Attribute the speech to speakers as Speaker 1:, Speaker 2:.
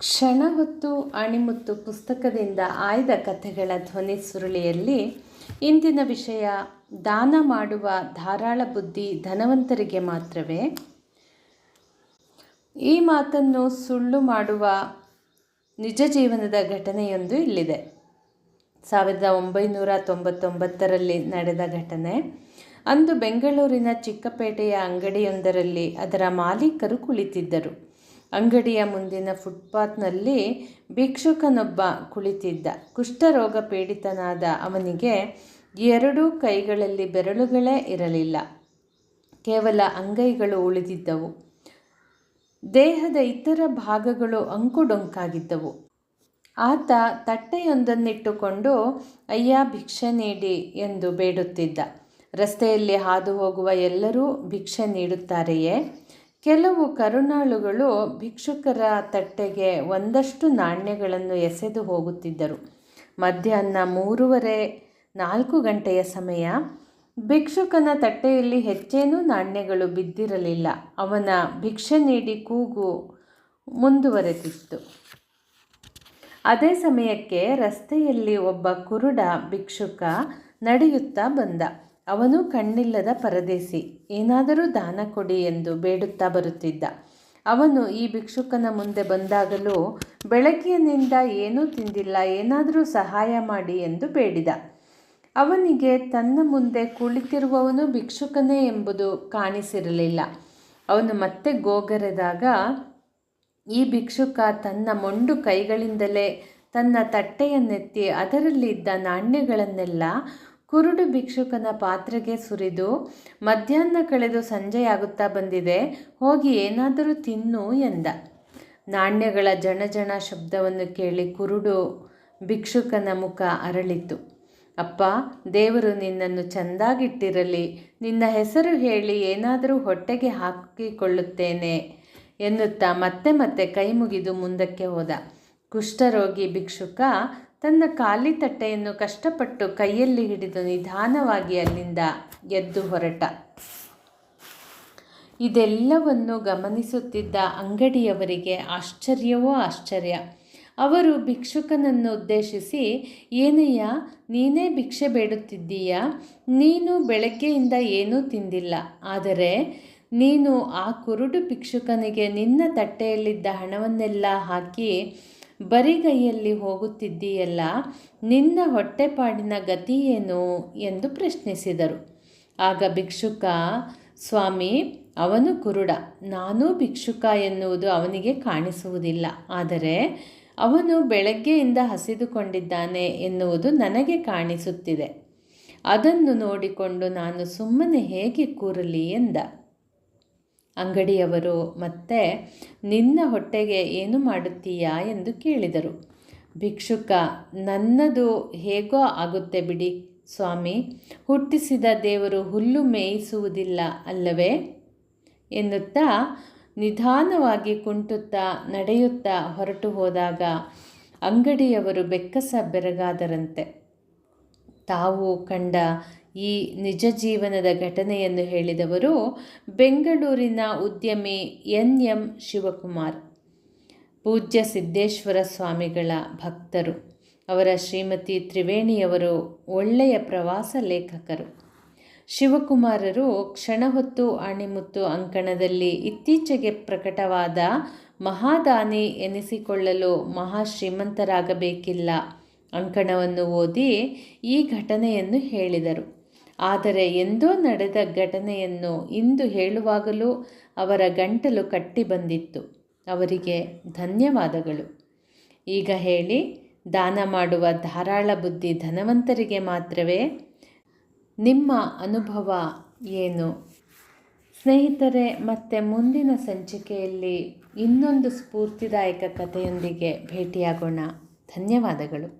Speaker 1: ಕ್ಷಣ ಹೊತ್ತು ಅಣಿಮುತ್ತು ಪುಸ್ತಕದಿಂದ ಆಯ್ದ ಕಥೆಗಳ ಧ್ವನಿ ಸುರುಳಿಯಲ್ಲಿ ಇಂದಿನ ವಿಷಯ ದಾನ ಮಾಡುವ ಧಾರಾಳ ಬುದ್ಧಿ ಧನವಂತರಿಗೆ ಮಾತ್ರವೇ. ಈ ಮಾತನ್ನು ಸುಳ್ಳು ಮಾಡುವ ನಿಜ ಜೀವನದ ಘಟನೆಯೊಂದು ಇಲ್ಲಿದೆ. ಸಾವಿರದ ಒಂಬೈನೂರ ತೊಂಬತ್ತೊಂಬತ್ತರಲ್ಲಿ ನಡೆದ ಘಟನೆ. ಅಂದು ಬೆಂಗಳೂರಿನ ಚಿಕ್ಕಪೇಟೆಯ ಅಂಗಡಿಯೊಂದರಲ್ಲಿ ಅದರ ಮಾಲೀಕರು ಕುಳಿತಿದ್ದರು. ಅಂಗಡಿಯ ಮುಂದಿನ ಫುಟ್ಪಾತ್ನಲ್ಲಿ ಭಿಕ್ಷುಕನೊಬ್ಬ ಕುಳಿತಿದ್ದ. ಕುಷ್ಠರೋಗ ಪೀಡಿತನಾದ ಅವನಿಗೆ ಎರಡೂ ಕೈಗಳಲ್ಲಿ ಬೆರಳುಗಳೇ ಇರಲಿಲ್ಲ. ಕೇವಲ ಅಂಗೈಗಳು ಉಳಿದಿದ್ದವು. ದೇಹದ ಇತರ ಭಾಗಗಳು ಅಂಕುಡೊಂಕಾಗಿದ್ದವು. ಆತ ತಟ್ಟೆಯೊಂದನ್ನಿಟ್ಟುಕೊಂಡು, ಅಯ್ಯ, ಭಿಕ್ಷೆ ನೀಡಿ ಎಂದು ಬೇಡುತ್ತಿದ್ದ. ರಸ್ತೆಯಲ್ಲಿ ಹಾದು ಹೋಗುವ ಎಲ್ಲರೂ ಭಿಕ್ಷೆ ನೀಡುತ್ತಾರೆಯೇ? ಕೆಲವು ಕರುಣಾಳುಗಳು ಭಿಕ್ಷುಕರ ತಟ್ಟೆಗೆ ಒಂದಷ್ಟು ನಾಣ್ಯಗಳನ್ನು ಎಸೆದು ಹೋಗುತ್ತಿದ್ದರು. ಮಧ್ಯಾಹ್ನ ಮೂರುವರೆ ನಾಲ್ಕು ಗಂಟೆಯ ಸಮಯ ಭಿಕ್ಷುಕನ ತಟ್ಟೆಯಲ್ಲಿ ಹೆಚ್ಚೇನೂ ನಾಣ್ಯಗಳು ಬಿದ್ದಿರಲಿಲ್ಲ. ಅವನ ಭಿಕ್ಷೆ ನೀಡಿ ಕೂಗು ಮುಂದುವರೆದಿತ್ತು. ಅದೇ ಸಮಯಕ್ಕೆ ರಸ್ತೆಯಲ್ಲಿ ಒಬ್ಬ ಕುರುಡ ಭಿಕ್ಷುಕ ನಡೆಯುತ್ತಾ ಬಂದ. ಅವನು ಕಣ್ಣಿಲ್ಲದ ಪರದೇಸಿ, ಏನಾದರೂ ದಾನ ಕೊಡಿ ಎಂದು ಬೇಡುತ್ತಾ ಬರುತ್ತಿದ್ದ. ಅವನು ಈ ಭಿಕ್ಷುಕನ ಮುಂದೆ ಬಂದಾಗಲೂ ಬೆಳಗ್ಗಿನಿಂದ ಏನೂ ತಿಂದಿಲ್ಲ, ಏನಾದರೂ ಸಹಾಯ ಮಾಡಿ ಎಂದು ಬೇಡಿದ. ಅವನಿಗೆ ತನ್ನ ಮುಂದೆ ಕುಳಿತಿರುವವನು ಭಿಕ್ಷುಕನೇ ಎಂಬುದು ಕಾಣಿಸಿರಲಿಲ್ಲ. ಅವನು ಮತ್ತೆ ಗೋಗರೆದಾಗ, ಈ ಭಿಕ್ಷುಕ ತನ್ನ ಮೊಂಡು ಕೈಗಳಿಂದಲೇ ತನ್ನ ತಟ್ಟೆಯನ್ನೆತ್ತಿ ಅದರಲ್ಲಿದ್ದ ನಾಣ್ಯಗಳನ್ನೆಲ್ಲ ಕುರುಡು ಭಿಕ್ಷುಕನ ಪಾತ್ರೆಗೆ ಸುರಿದು ಮಧ್ಯಾಹ್ನ ಕಳೆದು ಸಂಜೆಯಾಗುತ್ತಾ ಬಂದಿದೆ, ಹೋಗಿ ಏನಾದರೂ ತಿನ್ನು ಎಂದ. ನಾಣ್ಯಗಳ ಜಣಜಣ ಶಬ್ದವನ್ನು ಕೇಳಿ ಕುರುಡು ಭಿಕ್ಷುಕನ ಮುಖ ಅರಳಿತು ಅಪ್ಪ, ದೇವರು ನಿನ್ನನ್ನು ಚೆಂದಾಗಿಟ್ಟಿರಲಿ, ನಿನ್ನ ಹೆಸರು ಹೇಳಿ ಏನಾದರೂ ಹೊಟ್ಟೆಗೆ ಹಾಕಿಕೊಳ್ಳುತ್ತೇನೆ ಎನ್ನುತ್ತಾ ಮತ್ತೆ ಮತ್ತೆ ಕೈ ಮುಗಿದು ಮುಂದಕ್ಕೆ ಹೋದ. ಕುಷ್ಠರೋಗಿ ಭಿಕ್ಷುಕ ತನ್ನ ಖಾಲಿ ತಟ್ಟೆಯನ್ನು ಕಷ್ಟಪಟ್ಟು ಕೈಯಲ್ಲಿ ಹಿಡಿದು ನಿಧಾನವಾಗಿ ಅಲ್ಲಿಂದ ಎದ್ದು ಹೊರಟ. ಇದೆಲ್ಲವನ್ನು ಗಮನಿಸುತ್ತಿದ್ದ ಅಂಗಡಿಯವರಿಗೆ ಆಶ್ಚರ್ಯವೋ ಆಶ್ಚರ್ಯ. ಅವರು ಭಿಕ್ಷುಕನನ್ನು ಉದ್ದೇಶಿಸಿ ಏನಯ್ಯ ನೀನೇ ಭಿಕ್ಷೆ ಬೇಡುತ್ತಿದ್ದೀಯಾ? ನೀನು ಬೆಳಗ್ಗೆಯಿಂದ ಏನೂ ತಿಂದಿಲ್ಲ. ಆದರೆ ನೀನು ಆ ಕುರುಡು ಭಿಕ್ಷುಕನಿಗೆ ನಿನ್ನ ತಟ್ಟೆಯಲ್ಲಿದ್ದ ಹಣವನ್ನೆಲ್ಲ ಹಾಕಿ ಬರಿಗೈಯಲ್ಲಿ ಹೋಗುತ್ತಿದ್ದೀಯಲ್ಲ, ನಿನ್ನ ಹೊಟ್ಟೆಪಾಡಿನ ಗತಿಯೇನು ಎಂದು ಪ್ರಶ್ನಿಸಿದರು. ಆಗ ಭಿಕ್ಷುಕ, ಸ್ವಾಮಿ, ಅವನು ಕುರುಡ. ನಾನೂ ಭಿಕ್ಷುಕ ಎನ್ನುವುದು ಅವನಿಗೆ ಕಾಣಿಸುವುದಿಲ್ಲ. ಆದರೆ ಅವನು ಬೆಳಗ್ಗೆಯಿಂದ ಹಸಿದುಕೊಂಡಿದ್ದಾನೆ ಎನ್ನುವುದು ನನಗೆ ಕಾಣಿಸುತ್ತಿದೆ. ಅದನ್ನು ನೋಡಿಕೊಂಡು ನಾನು ಸುಮ್ಮನೆ ಹೇಗೆ ಕೂರಲಿ ಎಂದ. ಅಂಗಡಿಯವರು, ಮತ್ತೆ ನಿನ್ನ ಹೊಟ್ಟೆಗೆ ಏನು ಮಾಡುತ್ತೀಯಾ ಎಂದು ಕೇಳಿದರು. ಭಿಕ್ಷುಕ, ನನ್ನದು ಹೇಗೋ ಆಗುತ್ತೆ ಬಿಡಿ ಸ್ವಾಮಿ, ಹುಟ್ಟಿಸಿದ ದೇವರು ಹುಲ್ಲು ಮೇಯಿಸುವುದಿಲ್ಲ ಅಲ್ಲವೇ? ಎನ್ನುತ್ತಾ ನಿಧಾನವಾಗಿ ಕುಂಟುತ್ತಾ ನಡೆಯುತ್ತಾ ಹೊರಟು ಹೋದಾಗ ಅಂಗಡಿಯವರು ಬೆಕ್ಕಸ ಬೆರಗಾದರಂತೆ. ತಾವು ಕಂಡ ಈ ನಿಜ ಜೀವನದ ಘಟನೆಯನ್ನು ಹೇಳಿದವರು ಬೆಂಗಳೂರಿನ ಉದ್ಯಮಿ ಎನ್ ಎಂ ಶಿವಕುಮಾರ್. ಪೂಜ್ಯ ಸಿದ್ದೇಶ್ವರ ಸ್ವಾಮಿಗಳ ಭಕ್ತರು, ಅವರ ಶ್ರೀಮತಿ ತ್ರಿವೇಣಿಯವರು ಒಳ್ಳೆಯ ಪ್ರವಾಸ ಲೇಖಕರು. ಶಿವಕುಮಾರರು ಕ್ಷಣಹೊತ್ತು ಅಣಿಮುತ್ತು ಅಂಕಣದಲ್ಲಿ ಇತ್ತೀಚೆಗೆ ಪ್ರಕಟವಾದ ಮಹಾದಾನಿ ಎನಿಸಿಕೊಳ್ಳಲು ಮಹಾ ಶ್ರೀಮಂತರಾಗಬೇಕಿಲ್ಲ ಅಂಕಣವನ್ನು ಓದಿ ಈ ಘಟನೆಯನ್ನು ಹೇಳಿದರು. ಆದರೆ ಎಂದೋ ನಡೆದ ಘಟನೆಯನ್ನು ಇಂದು ಹೇಳುವಾಗಲೂ ಅವರ ಗಂಟಲು ಕಟ್ಟಿ ಬಂದಿತ್ತು. ಅವರಿಗೆ ಧನ್ಯವಾದಗಳು. ಈಗ ಹೇಳಿ, ದಾನ ಮಾಡುವ ಧಾರಾಳ ಬುದ್ಧಿ ಧನವಂತರಿಗೆ ಮಾತ್ರವೇ? ನಿಮ್ಮ ಅನುಭವ ಏನು? ಸ್ನೇಹಿತರೆ, ಮತ್ತೆ ಮುಂದಿನ ಸಂಚಿಕೆಯಲ್ಲಿ ಇನ್ನೊಂದು ಸ್ಫೂರ್ತಿದಾಯಕ ಕಥೆಯೊಂದಿಗೆ ಭೇಟಿಯಾಗೋಣ. ಧನ್ಯವಾದಗಳು.